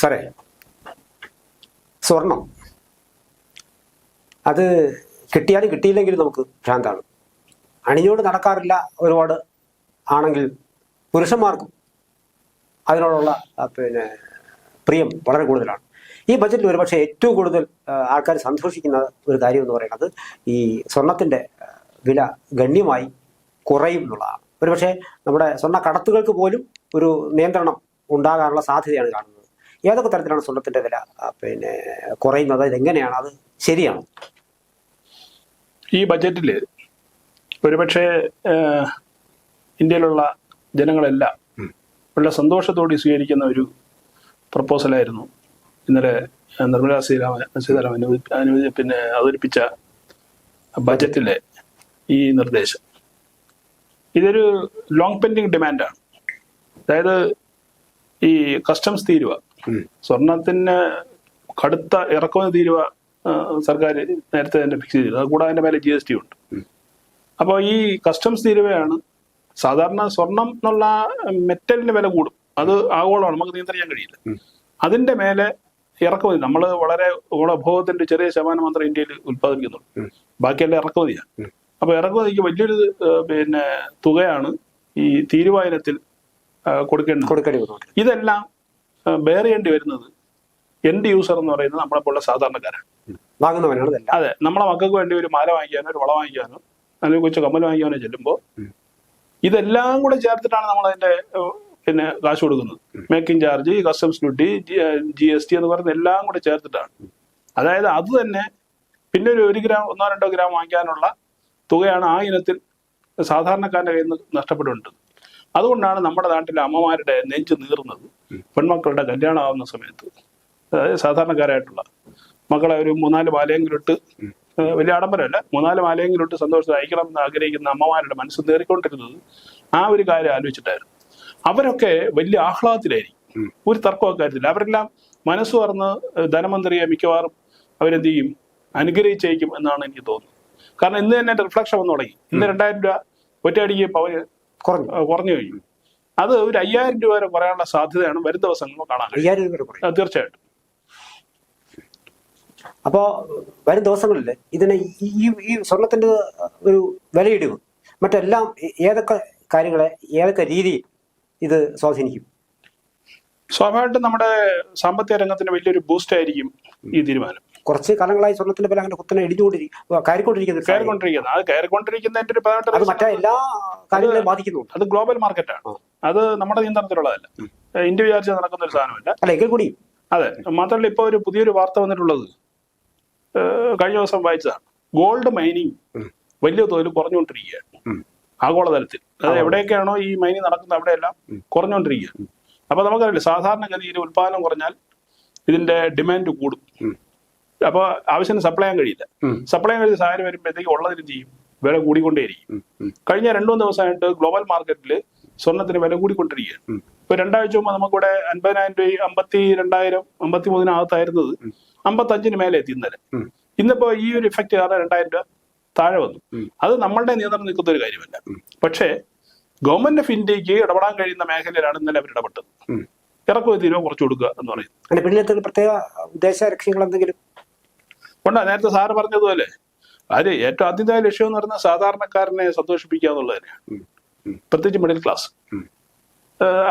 സാറേ സ്വർണം. അത് കിട്ടിയാലും കിട്ടിയില്ലെങ്കിലും നമുക്ക് ഭ്രാന്താണ്. അണിഞ്ഞോട് നടക്കാറില്ല ഒരുപാട് ആണെങ്കിൽ പുരുഷന്മാർക്കും അതിനോടുള്ള പിന്നെ പ്രിയം വളരെ കൂടുതലാണ്. ഈ ബജറ്റിൽ ഒരുപക്ഷെ ഏറ്റവും കൂടുതൽ ആൾക്കാർ സന്തോഷിക്കുന്ന ഒരു കാര്യം എന്ന് പറയുന്നത് ഈ സ്വർണത്തിന്റെ വില ഗണ്യമായി കുറയും എന്നുള്ളതാണ്. ഒരുപക്ഷെ നമ്മുടെ സ്വർണ കടത്തുകൾക്ക് പോലും ഒരു നിയന്ത്രണം ഉണ്ടാകാനുള്ള സാധ്യതയാണ് കാണുന്നത്. ഏതൊക്കെ തരത്തിലാണ് സ്വർണത്തിന്റെ വില? പിന്നെ കുറയുന്നത് ഇതെങ്ങനെയാണ് അത് ശരിയാണ്? ഈ ബജറ്റിൽ ഒരുപക്ഷെ ഇന്ത്യയിലുള്ള ജനങ്ങളെല്ലാം വളരെ സന്തോഷത്തോടെ സ്വീകരിക്കുന്ന ഒരു പ്രപ്പോസലായിരുന്നു. ഇന്നലെ നിർമ്മലാ സീതാരാമൻ സീതാരാമൻ അനുവദി- അനുവദി- പിന്നെ അവതരിപ്പിച്ച ബജറ്റിലെ ഈ നിർദ്ദേശം. ഇതൊരു ലോങ് പെൻഡിങ് ഡിമാൻഡാണ് അതായത് ഈ കസ്റ്റംസ് തീരുവ സ്വർണത്തിന് കടുത്ത ഇറക്കുമതി തീരുവ സർക്കാർ നേരത്തെ തന്നെ ഫിക്സ് ചെയ്തു അത് കൂടാതെ അതിന്റെ മേലെ ജി എസ് ടി ഉണ്ട്. അപ്പോൾ ഈ കസ്റ്റംസ് തീരുവയാണ് സാധാരണ സ്വർണം എന്നുള്ള മെറ്റലിന് വില കൂടും. അത് ആഗോളമാണ്. നമുക്ക് നിയന്ത്രിക്കാൻ കഴിയില്ല. അതിന്റെ മേലെ ഇറക്കുമതി. നമ്മൾ വളരെ ഉപഭോഗത്തിന്റെ ചെറിയ ശതമാനം മാത്രമേ ഇന്ത്യയിൽ ഉത്പാദിപ്പിക്കുന്നുള്ളൂ ബാക്കിയെല്ലാം ഇറക്കുമതിയാണ് അപ്പൊ ഇറക്കുമതിക്ക് വലിയൊരു പിന്നെ തുകയാണ് ഈ തീരുവായനത്തിൽ കൊടുക്കേണ്ടത്. ഇതെല്ലാം ബെയർ ചെയ്യേണ്ടി വരുന്നത് എൻഡ് യൂസർ എന്ന് പറയുന്നത് നമ്മളെ പോലുള്ള സാധാരണക്കാരാണ്. വാങ്ങുന്നവനാണ് ഇതെല്ലാം അതെ നമ്മളെ മക്കൾക്ക് വേണ്ടി ഒരു മാല വാങ്ങിക്കാനോ ഒരു വള വാങ്ങിക്കാനോ അല്ലെങ്കിൽ കൊച്ചു കമ്മൽ വാങ്ങിക്കാനോ ചെല്ലുമ്പോൾ ഇതെല്ലാം കൂടെ ചേർത്തിട്ടാണ് നമ്മൾ അതിന്റെ പിന്നെ കാശ് കൊടുക്കുന്നത്. Making charge customs duty G S T എന്ന് പറയുന്ന എല്ലാം കൂടെ ചേർത്തിട്ടാണ്. അതായത് അത് തന്നെ പിന്നെ ഒരു ഒരു ഗ്രാം ഒന്നോ രണ്ടോ ഗ്രാം വാങ്ങിക്കാനുള്ള തുകയാണ് ആ ഇനത്തിൽ സാധാരണക്കാരന്റെ കയ്യിൽ നിന്ന് നഷ്ടപ്പെട്ടുകൊണ്ട് അതുകൊണ്ടാണ് നമ്മുടെ നാട്ടിലെ അമ്മമാരുടെ നെഞ്ച് നീറുന്നത്. പെൺമക്കളുടെ കല്യാണം ആവുന്ന സമയത്ത് അതായത് സാധാരണക്കാരായിട്ടുള്ള മക്കളെ ഒരു മൂന്നാൽ മാലയെങ്കിലും ഇട്ട് വലിയ ആഡംബരമല്ല മൂന്നാൽ മാലയെങ്കിലും ഇട്ട് സന്തോഷത്തിൽ അയക്കണം എന്ന് ആഗ്രഹിക്കുന്ന അമ്മമാരുടെ മനസ്സ് നേറിക്കൊണ്ടിരുന്നത് ആ ഒരു കാര്യം ആലോചിച്ചിട്ടായിരുന്നു. അവരൊക്കെ വലിയ ആഹ്ലാദത്തിലായിരിക്കും. ഒരു തർക്കമൊക്കെ കാര്യത്തില്ല അവരെല്ലാം മനസ്സ് തുറന്ന് ധനമന്ത്രിയെ മിക്കവാറും അവരെന്ത് ചെയ്യും അനുഗ്രഹിച്ചേക്കും എന്നാണ് എനിക്ക് തോന്നുന്നത്. കാരണം ഇന്ന് തന്നെ റിഫ്ലക്ഷൻ വന്നു തുടങ്ങി. ഇന്ന് രണ്ടായിരം രൂപ ഒറ്റയടിക്ക് പവന് കുറഞ്ഞു. കുറഞ്ഞു കഴിഞ്ഞു. അത് ഒരു അയ്യായിരം രൂപ വരെ കുറയാനുള്ള സാധ്യതയാണ് വരും ദിവസങ്ങളിൽ കാണാൻ അയ്യായിരം രൂപ വരെ തീർച്ചയായിട്ടും. അപ്പോ വരും ദിവസങ്ങളിൽ ഇതിന് ഈ ഈ- ഈ സ്വർണത്തിന്റെ ഒരു വിലയിടിവ് മറ്റെല്ലാം ഏതൊക്കെ കാര്യങ്ങളെ ഏതൊക്കെ രീതിയിൽ ഇത് സ്വാധീനിക്കും? സ്വാഭാവികമായിട്ടും നമ്മുടെ സാമ്പത്തിക രംഗത്തിന് വലിയൊരു ബൂസ്റ്റ് ആയിരിക്കും ഈ തീരുമാനം. കുറച്ച് കാലങ്ങളായി സ്വർണത്തിന്റെ വില അങ്ങനെ കുത്തനെ ഇടിഞ്ഞുകൊണ്ടിരിക്കും കയറിക്കൊണ്ടിരിക്കുന്ന. ഒരു കയറിക്കൊണ്ടിരിക്കുന്നത് അത് കയറിക്കൊണ്ടിരിക്കുന്നതിന്റെ ഒരു പ്രധാനപ്പെട്ട അത് മറ്റേ എല്ലാ കാര്യങ്ങളെയും ബാധിക്കുന്നുണ്ട്. അത് ഗ്ലോബൽ മാർക്കറ്റാണ്. അത് നമ്മുടെ നിയന്ത്രണത്തിലുള്ളതല്ല. ഇന്ത്യ വിചാരിച്ച് നടക്കുന്ന ഒരു സാധനമല്ല. അല്ല എങ്കിൽ കൂടി അതെ മാത്രമല്ല ഇപ്പൊ ഒരു പുതിയൊരു വാർത്ത വന്നിട്ടുള്ളത്. കഴിഞ്ഞ ദിവസം വായിച്ചതാണ്. ഗോൾഡ് മൈനിങ് വലിയ തോതിൽ കുറഞ്ഞുകൊണ്ടിരിക്കുകയാണ്. ആഗോളതലത്തിൽ. അത് എവിടെയൊക്കെയാണോ ഈ മൈനിങ് നടക്കുന്നത് അവിടെയെല്ലാം കുറഞ്ഞുകൊണ്ടിരിക്കുകയാണ്. അപ്പൊ നമുക്കറിയില്ല സാധാരണഗതിയിൽ ഉത്പാദനം കുറഞ്ഞാൽ ഇതിന്റെ ഡിമാൻഡ് കൂടും. അപ്പൊ ആവശ്യത്തിന് സപ്ലൈ ചെയ്യാൻ കഴിയില്ല. സപ്ലൈ ചെയ്യാൻ കഴിയുന്ന സാഹചര്യം വരുമ്പോഴത്തേക്ക് ഉള്ളതിന് ചെയ്യും? വില കൂടിക്കൊണ്ടേയിരിക്കും. കഴിഞ്ഞ രണ്ടു മൂന്ന് ദിവസമായിട്ട് ഗ്ലോബൽ മാർക്കറ്റിൽ സ്വർണത്തിന് വില കൂടിക്കൊണ്ടിരിക്കുകയാണ്. ഇപ്പൊ രണ്ടാഴ്ച മുമ്പ് നമുക്കിവിടെ അൻപതിനായിരം രൂപ അമ്പത്തി രണ്ടായിരം അമ്പത്തി മൂന്നിനകത്തായിരുന്നത് അമ്പത്തഞ്ചിന് മേലെ എത്തി ഇന്നലെ. ഇന്നിപ്പോ ഈ ഒരു ഇഫക്റ്റ് കാരണം രണ്ടായിരം രൂപ താഴെ വന്നു. അത് നമ്മളുടെ നിയന്ത്രണം നിൽക്കുന്ന ഒരു കാര്യമല്ല. പക്ഷേ ഗവൺമെന്റ് ഓഫ് ഇന്ത്യയ്ക്ക് ഇടപെടാൻ കഴിയുന്ന മേഖലയിലാണ് ഇന്നലെ അവർ ഇടപെട്ടത്. ഇറക്കുമതി തീരുവ കുറച്ചു കൊടുക്കുക എന്ന് പറയുന്നത്. പ്രത്യേക ഉദ്ദേശ ലക്ഷ്യങ്ങൾ എന്തെങ്കിലും? കൊണ്ടാ നേരത്തെ സാറ് പറഞ്ഞതുപോലെ. അത് ഏറ്റവും ആദ്യത്തെ ലക്ഷ്യം എന്ന് പറഞ്ഞാൽ സാധാരണക്കാരനെ സന്തോഷിപ്പിക്കുക എന്നുള്ളത് തന്നെയാണ് പ്രത്യേകിച്ച് മിഡിൽ ക്ലാസ്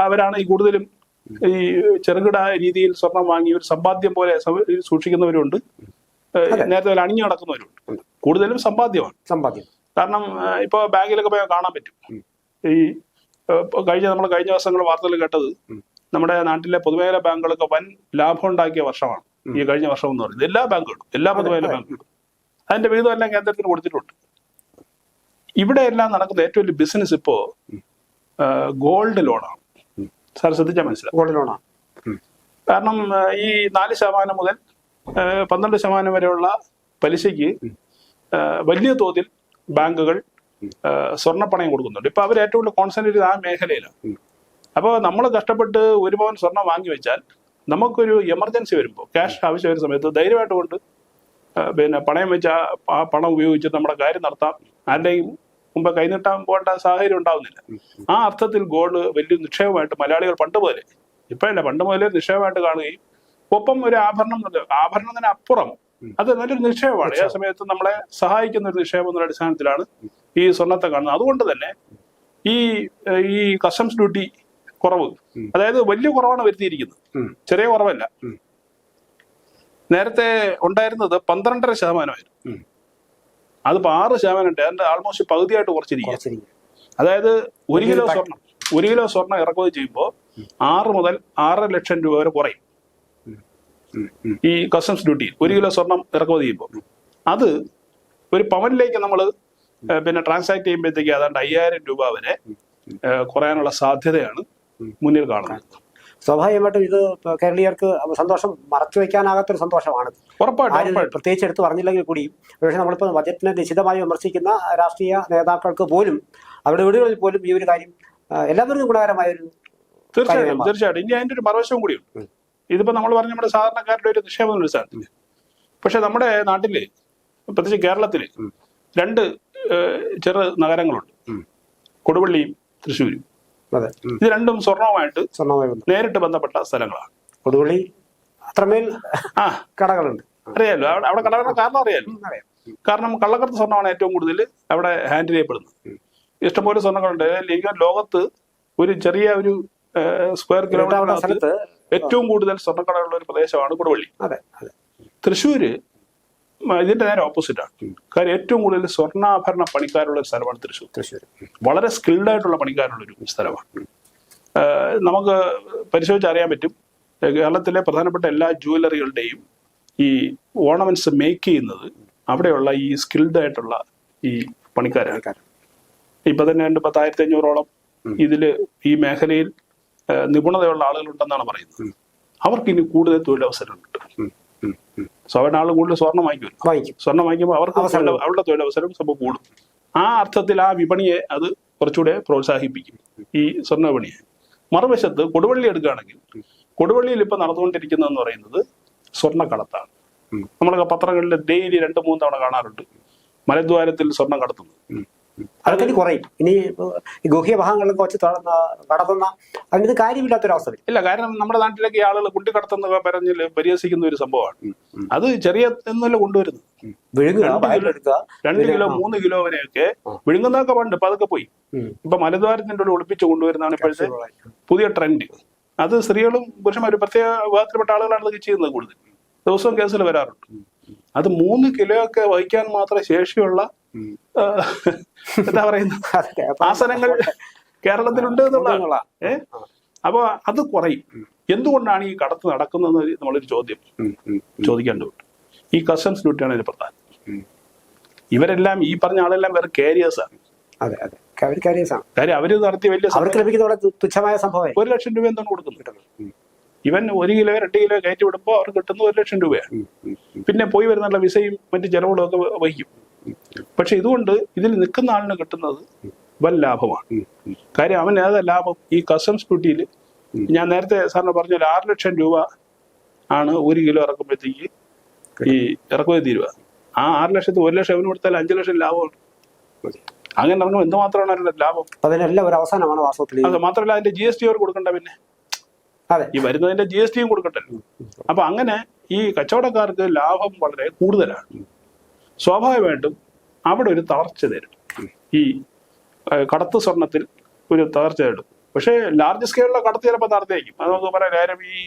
അവരാണ് ഈ കൂടുതലും ഈ ചെറുകിട രീതിയിൽ സ്വർണം വാങ്ങി ഒരു സമ്പാദ്യം പോലെ സൂക്ഷിക്കുന്നവരുണ്ട്. നേരത്തെ പോലെ അണിഞ്ഞു നടക്കുന്നവരുണ്ട്. കൂടുതലും സമ്പാദ്യമാണ്. സമ്പാദ്യം. കാരണം ഇപ്പൊ ബാങ്കിലൊക്കെ പോയാൽ കാണാൻ പറ്റും. ഈ കഴിഞ്ഞ നമ്മൾ കഴിഞ്ഞ ദിവസങ്ങൾ വാർത്തകൾ കേട്ടത് നമ്മുടെ നാട്ടിലെ പൊതുമേഖലാ ബാങ്കുകളൊക്കെ വൻ ലാഭം ഉണ്ടാക്കിയ വർഷമാണ്. ഈ കഴിഞ്ഞ വർഷം എന്ന് പറയുന്നത്. എല്ലാ ബാങ്കുകളും എല്ലാ പൊതുവായാലും ബാങ്കുകളും. അതിന്റെ വിഹിതം എല്ലാം കേന്ദ്രത്തിന് കൊടുത്തിട്ടുണ്ട്. ഇവിടെ എല്ലാം നടക്കുന്ന ഏറ്റവും വലിയ ബിസിനസ് ഇപ്പോ ഗോൾഡ് ലോണാണ് സാർ ശ്രദ്ധിച്ചാൽ മനസ്സിലാവും. ഗോൾഡ് ലോണാണ് കാരണം ഈ നാല് ശതമാനം മുതൽ പന്ത്രണ്ട് ശതമാനം വരെയുള്ള പലിശയ്ക്ക് വലിയ തോതിൽ ബാങ്കുകൾ സ്വർണപ്പണയം കൊടുക്കുന്നുണ്ട്. ഇപ്പൊ അവർ ഏറ്റവും കൂടുതൽ കോൺസെൻട്രേറ്റ് ആ മേഖലയിലാണ്. അപ്പോൾ നമ്മൾ കഷ്ടപ്പെട്ട് ഒരു പവൻ സ്വർണം വാങ്ങി വെച്ചാൽ നമുക്കൊരു എമർജൻസി വരുമ്പോൾ ക്യാഷ് ആവശ്യം വരുന്ന സമയത്ത് ധൈര്യമായിട്ട് കൊണ്ട് പിന്നെ പണയം വെച്ച് ആ പണം ഉപയോഗിച്ച് നമ്മുടെ കാര്യം നടത്താം. ആരുടെയും മുമ്പ് കൈനീട്ടാൻ പോകേണ്ട സാഹചര്യം ഉണ്ടാവുന്നില്ല. ആ അർത്ഥത്തിൽ ഗോൾഡ് വലിയ നിക്ഷേപമായിട്ട് മലയാളികൾ പണ്ട് പോലെ ഇപ്പോഴല്ല പണ്ട് മുതലേ നിക്ഷേപമായിട്ട് കാണുകയും ഒപ്പം ഒരു ആഭരണം ആഭരണത്തിന് അപ്പുറം അത് നല്ലൊരു നിക്ഷേപമാണ്. ആ സമയത്ത് നമ്മളെ സഹായിക്കുന്ന ഒരു നിക്ഷേപം എന്നുള്ള അടിസ്ഥാനത്തിലാണ് ഈ സ്വർണത്തെ കാണുന്നത്. അതുകൊണ്ട് തന്നെ ഈ ഈ കസ്റ്റംസ് ഡ്യൂട്ടി കുറവ്. അതായത് വലിയ കുറവാണ് വരുത്തിയിരിക്കുന്നത്. ചെറിയ കുറവല്ല. നേരത്തെ ഉണ്ടായിരുന്നത് പന്ത്രണ്ടര ശതമാനമായിരുന്നു. അതിപ്പോ ആറ് ശതമാനം ഉണ്ട് അതിന്റെ ആൾമോസ്റ്റ് പകുതിയായിട്ട് കുറച്ചിരിക്കുക കുറച്ചിരിക്കും അതായത് ഒരു കിലോ സ്വർണം ഒരു കിലോ സ്വർണം ഇറക്കുമതി ചെയ്യുമ്പോൾ ആറ് മുതൽ ആറര ലക്ഷം രൂപ വരെ കുറയും. ഈ കസ്റ്റംസ് ഡ്യൂട്ടി ഒരു കിലോ സ്വർണം ഇറക്കുമതി ചെയ്യുമ്പോൾ. അത് ഒരു പവനിലേക്ക് നമ്മൾ പിന്നെ ട്രാൻസാക്ട് ചെയ്യുമ്പോഴത്തേക്ക് ഏതാണ്ട് അയ്യായിരം രൂപ വരെ കുറയാനുള്ള സാധ്യതയാണ് മുന്നിൽ കാണുന്നത് സ്വാഭാവികമായിട്ടും ഇത് കേരളീയർക്ക് സന്തോഷം മറച്ചു വെക്കാനാകാത്തൊരു സന്തോഷമാണ്. പ്രത്യേകിച്ച് എടുത്ത് പറഞ്ഞില്ലെങ്കിൽ കൂടിയും പക്ഷേ നമ്മളിപ്പോൾ ബജറ്റിനെ നിശിതമായി വിമർശിക്കുന്ന രാഷ്ട്രീയ നേതാക്കൾക്ക് പോലും അവരുടെ വീടുകളിൽ പോലും ഈ ഒരു കാര്യം എല്ലാവർക്കും ഗുണകരമായ ഒരു തീർച്ചയായിട്ടും. തീർച്ചയായിട്ടും. ഇനി അതിന്റെ ഒരു മറുവശവും കൂടിയുണ്ട് ഇതിപ്പോൾ നമ്മൾ പറഞ്ഞ നമ്മുടെ സാധാരണക്കാരുടെ ഒരു നിക്ഷേപം ഒരു പക്ഷെ നമ്മുടെ നാട്ടിൽ പ്രത്യേകിച്ച് കേരളത്തിൽ രണ്ട് ചെറു നഗരങ്ങളുണ്ട്. കൊടുവള്ളിയും തൃശ്ശൂരും. ഇത് രണ്ടും സ്വർണവുമായിട്ട് സ്വർണവുമായി നേരിട്ട് ബന്ധപ്പെട്ട സ്ഥലങ്ങളാണ്. കൊടുവള്ളി അത്രമേൽ ആ. കടകളുണ്ട്. അറിയാലോ. അവിടെ അവിടെ കടകളുടെ കാരണം അറിയാലോ. കാരണം കള്ളക്കടത്ത് സ്വർണമാണ് ഏറ്റവും കൂടുതൽ അവിടെ ഹാൻഡിൽ ചെയ്യപ്പെടുന്നത്. ഇഷ്ടംപോലെ സ്വർണങ്ങളുണ്ട് എനിക്ക് ലോകത്ത് ഒരു ചെറിയ ഒരു സ്ക്വയർ കിലോമീറ്റർ സ്ഥലത്ത് ഏറ്റവും കൂടുതൽ സ്വർണക്കടകളുള്ള ഒരു പ്രദേശമാണ് കൊടുവള്ളി. തൃശ്ശൂര് ഇതിന്റെ നേരെ ഓപ്പോസിറ്റ് ആണ് കാര്യം ഏറ്റവും കൂടുതൽ സ്വർണാഭരണ പണിക്കാരുള്ള ഒരു സ്ഥലമാണ് തൃശ്ശൂർ. തൃശ്ശൂർ. വളരെ സ്കിൽഡ് ആയിട്ടുള്ള പണിക്കാരുള്ള ഒരു സ്ഥലമാണ്. നമുക്ക് പരിശോധിച്ച് അറിയാൻ പറ്റും. കേരളത്തിലെ പ്രധാനപ്പെട്ട എല്ലാ ജുവലറികളുടെയും ഈ ഓർണമെന്റ്സ് മേക്ക് ചെയ്യുന്നത് അവിടെയുള്ള ഈ സ്കിൽഡ് ആയിട്ടുള്ള ഈ പണിക്കാരാണ്. ഇപ്പൊ തന്നെ രണ്ട് പത്തായിരത്തി അഞ്ഞൂറോളം ഇതിൽ ഈ മേഖലയിൽ നിപുണതയുള്ള ആളുകളുണ്ടെന്നാണ് പറയുന്നത്. അവർക്ക് ഇനി കൂടുതൽ തൊഴിലവസരം കിട്ടും ഉം, ഉം, ഉം. സ്വാഭാവിക ആൾ കൂടുതൽ സ്വർണം വാങ്ങിക്കുമല്ലോ വാങ്ങിക്കും. സ്വർണം വാങ്ങിക്കുമ്പോൾ അവർക്ക് അവരുടെ തൊഴിലവസരം സംഭവം കൂടും. ആ അർത്ഥത്തിൽ ആ വിപണിയെ അത് കുറച്ചുകൂടെ പ്രോത്സാഹിപ്പിക്കും ഈ സ്വർണ വിപണിയെ. മറുവശത്ത് കൊടുവള്ളി എടുക്കുകയാണെങ്കിൽ കൊടുവള്ളിയിൽ ഇപ്പൊ നടന്നുകൊണ്ടിരിക്കുന്നതെന്ന് പറയുന്നത് സ്വർണക്കടത്താണ്. നമ്മളൊക്കെ പത്രങ്ങളിൽ ഡെയിലി രണ്ട് മൂന്ന് തവണ കാണാറുണ്ട് മലദ്വാരത്തിൽ സ്വർണം കടത്തുന്നത്. അതൊക്കെ കുറയും. ഇനി ഈ ഗുഹ്യ ഭാഗങ്ങളിലൊക്കെ വെച്ച് തുറന്ന കടത്തുന്ന അതിന് കാര്യമില്ലാത്തൊരവസ്ഥ വരും. ഇല്ല കാരണം നമ്മുടെ നാട്ടിലേക്ക് ആളുകൾ കുട്ടിക്കടത്തുന്ന പറഞ്ഞ് പരിഹസിക്കുന്ന ഒരു സംഭവമാണ്. അത് ചെറിയ എന്നല്ല കൊണ്ടുവരുന്നത് വിഴുങ്ങുക രണ്ട് കിലോ മൂന്ന് കിലോ വരെയൊക്കെ വിഴുങ്ങുന്നതൊക്കെ പണ്ട് ഇപ്പൊ അതൊക്കെ പോയി. ഇപ്പൊ മലദ്വാരത്തിന്റെ ഉള്ളിൽ ഒളിപ്പിച്ച് കൊണ്ടുവരുന്നതാണ് ഇപ്പോഴത്തെ പുതിയ ട്രെൻഡ് അത് സ്ത്രീകളും പുരുഷന്മാരും പ്രത്യേക വിഭാഗത്തിൽപ്പെട്ട ആളുകളാണ് അതൊക്കെ ചെയ്യുന്നത് കൂടുതൽ. ദിവസവും കേസിൽ വരാറുണ്ട്. അത് മൂന്ന് കിലോ ഒക്കെ വഹിക്കാൻ മാത്രം ശേഷിയുള്ള എന്താ പറയുന്നത്? ആസനങ്ങൾ കേരളത്തിലുണ്ട് എന്നുള്ളതാണ്. എന്നുള്ള ഏ? അപ്പൊ അത് കുറയും. എന്തുകൊണ്ടാണ് ഈ കടത്ത് നടക്കുന്നത് നമ്മളൊരു ചോദ്യം ചോദിക്കേണ്ടതുണ്ട് ഈ കസ്റ്റംസ് ഡ്യൂട്ടിയാണ് ഇതിന് പ്രധാനം. ഇവരെല്ലാം ഈ പറഞ്ഞ ആളെല്ലാം വേറെ കാരിയേഴ്സ് ആണ്. അതെ അതെ. അവർ കാര്യസാണ് കാര്യം അവർ നടത്തിയ വലിയ അവർക്ക് ലഭിക്കുന്ന തുച്ഛമായ സംഭവം ഒരു ലക്ഷം രൂപ എന്താണ് കൊടുക്കുന്നത്? ഇവൻ ഒരു കിലോ രണ്ട് കിലോ കയറ്റി വിടുമ്പോൾ അവർ കിട്ടുന്ന ഒരു ലക്ഷം രൂപയാണ്. പിന്നെ പോയി വരുന്നുള്ള വിസയും മറ്റു ചെലവുകളും ഒക്കെ വഹിക്കും. പക്ഷെ ഇതുകൊണ്ട് ഇതിൽ നിൽക്കുന്ന ആളിന് കിട്ടുന്നത് വൻ ലാഭമാണ്. കാര്യം അവൻ ഏതാ ലാഭം? ഈ കസ്റ്റംസ് ഡ്യൂട്ടിയിൽ ഞാൻ നേരത്തെ സാറിന് പറഞ്ഞ ഒരു ആറ് ലക്ഷം രൂപ ആണ് ഒരു കിലോ ഇറക്കുമ്പോഴത്തേക്ക് ഈ ഇറക്കുമതി തീരുവ ആ ആറ് ലക്ഷത്തിൽ ഒരു ലക്ഷം അവന് കൊടുത്താൽ അഞ്ചു ലക്ഷം ലാഭമുണ്ട് അങ്ങനെ ഇറങ്ങുമ്പോൾ എന്തുമാത്രമാണ് അവരുടെ ലാഭം? അതിനെല്ലാം ഒരു അവസാനമാണ് വാസ്തവത്തിൽ അത് മാത്രമല്ല അതിന്റെ ജി എസ് ടി അവർ കൊടുക്കണ്ട പിന്നെ. അതെ. ഈ വരുന്നതിന്റെ ജി എസ് ടിയും കൊടുക്കണ്ടല്ലോ. അപ്പൊ അങ്ങനെ ഈ കച്ചവടക്കാർക്ക് ലാഭം വളരെ കൂടുതലാണ്. സ്വാഭാവികമായിട്ടും അവിടെ ഒരു തളർച്ച തരും ഈ കടത്ത് സ്വർണത്തിൽ ഒരു തകർച്ച തരും പക്ഷേ ലാർജ് സ്കെയിലുള്ള കടത്ത് ചിലപ്പോൾ നടത്തിയായിരിക്കും അത് നമുക്ക് പറയാം നേരം ഈ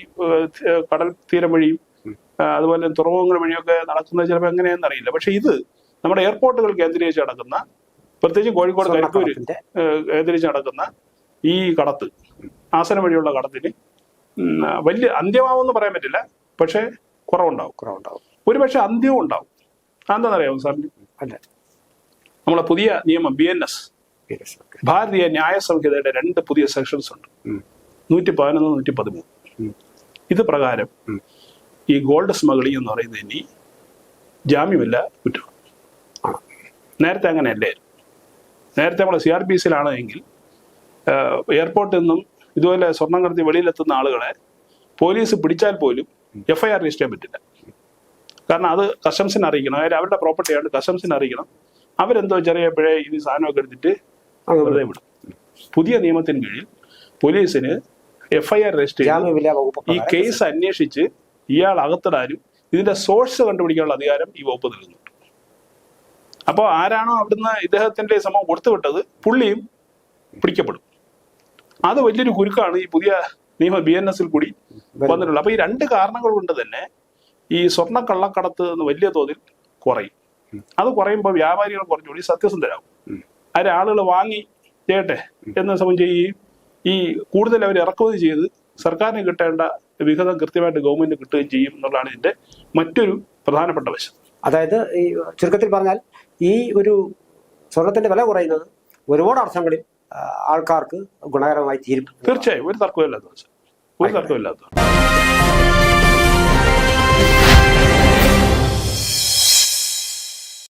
കടൽ തീരം വഴിയും അതുപോലെ തുറമുഖങ്ങൾ വഴിയൊക്കെ നടക്കുന്നത് ചിലപ്പോൾ എങ്ങനെയാണെന്ന് അറിയില്ല. പക്ഷേ ഇത് നമ്മുടെ എയർപോർട്ടുകൾ കേന്ദ്രീകരിച്ച് നടക്കുന്ന പ്രത്യേകിച്ച് കോഴിക്കോട് കരിപ്പൂര് കേന്ദ്രീകരിച്ച് നടക്കുന്ന ഈ കടത്ത് ആസനം വഴിയുള്ള കടത്തിന് വലിയ അന്ത്യമാവെന്ന് പറയാൻ പറ്റില്ല. പക്ഷേ കുറവുണ്ടാവും. കുറവുണ്ടാവും. ഒരുപക്ഷെ അന്ത്യവും ഉണ്ടാവും. എന്താണെന്നറിയാമോ സാറിന് അല്ല. നമ്മളെ പുതിയ നിയമം ബി എൻ എസ്. ഭാരതീയ ന്യായ സംഹിതയുടെ രണ്ട് പുതിയ സെക്ഷൻസ് ഉണ്ട്. നൂറ്റി പതിനൊന്ന് നൂറ്റി പതിമൂന്ന് ഇത് പ്രകാരം ഈ ഗോൾഡ് സ്മഗ്ലിംഗ് എന്ന് പറയുന്നത് ഇനി ജാമ്യമില്ല കുറ്റം. നേരത്തെ അങ്ങനെ അല്ലായിരുന്നു നേരത്തെ നമ്മൾ സി ആർ പി സിയിലാണ് എങ്കിൽ എയർപോർട്ടിൽ നിന്നും ഇതുപോലെ സ്വർണം കടത്തി വെളിയിലെത്തുന്ന ആളുകളെ പോലീസ് പിടിച്ചാൽ പോലും എഫ് ഐ ആർ രജിസ്റ്റർ ചെയ്യാൻ പറ്റില്ല. കാരണം അത് കസ്റ്റംസിന് അറിയിക്കണം. അതായത് അവരുടെ പ്രോപ്പർട്ടി ആയിട്ട് കസ്റ്റംസിന് അറിയിക്കണം. അവരെന്തോ ചെറിയ പിഴ ഇത് സാധനമൊക്കെ എടുത്തിട്ട് വെറുതെ വിടും. പുതിയ നിയമത്തിന് കീഴിൽ പോലീസിന് എഫ് ഐ ആർ രജിസ്റ്റർ ചെയ്ത്. ഈ കേസ് അന്വേഷിച്ച് ഇയാൾ അകത്തിടാനും ഇതിന്റെ സോഴ്സ് കണ്ടുപിടിക്കാനുള്ള അധികാരം ഈ വകുപ്പ് നൽകുന്നുണ്ട്. അപ്പോൾ ആരാണോ അവിടുന്ന് ഇദ്ദേഹത്തിന്റെ സംഭവം കൊടുത്തുവിട്ടത് പുള്ളിയും പിടിക്കപ്പെടും. അത് വലിയൊരു കുരുക്കാണ് ഈ പുതിയ നിയമ ബി എൻ എസിൽ കൂടി വന്നിട്ടുള്ളത്. അപ്പൊ ഈ രണ്ട് കാരണങ്ങൾ കൊണ്ട് തന്നെ ഈ സ്വർണ കള്ളക്കടത്ത് എന്ന് വലിയ തോതിൽ കുറയും. അത് കുറയുമ്പോൾ വ്യാപാരികൾ കുറച്ചുകൂടി സത്യസന്ധരാകും. അതിൽ ആളുകൾ വാങ്ങി ചെയ്യട്ടെ എന്ന് സംബന്ധിച്ച് ഈ ഈ കൂടുതൽ അവർ ഇറക്കുമതി ചെയ്ത് സർക്കാരിന് കിട്ടേണ്ട വിഹിതം കൃത്യമായിട്ട് ഗവൺമെന്റ് കിട്ടുകയും ചെയ്യും എന്നുള്ളതാണ് ഇതിന്റെ മറ്റൊരു പ്രധാനപ്പെട്ട വശം. അതായത് ഈ ചുരുക്കത്തിൽ പറഞ്ഞാൽ ഈ ഒരു സ്വർണത്തിന്റെ വില കുറയുന്നത് ഒരുപാട് അർത്ഥങ്ങളിൽ ആൾക്കാർക്ക് ഗുണകരമായി തീരും. തീർച്ചയായും. ഒരു തർക്കമില്ലാത്ത ഒരു തർക്കമില്ലാത്ത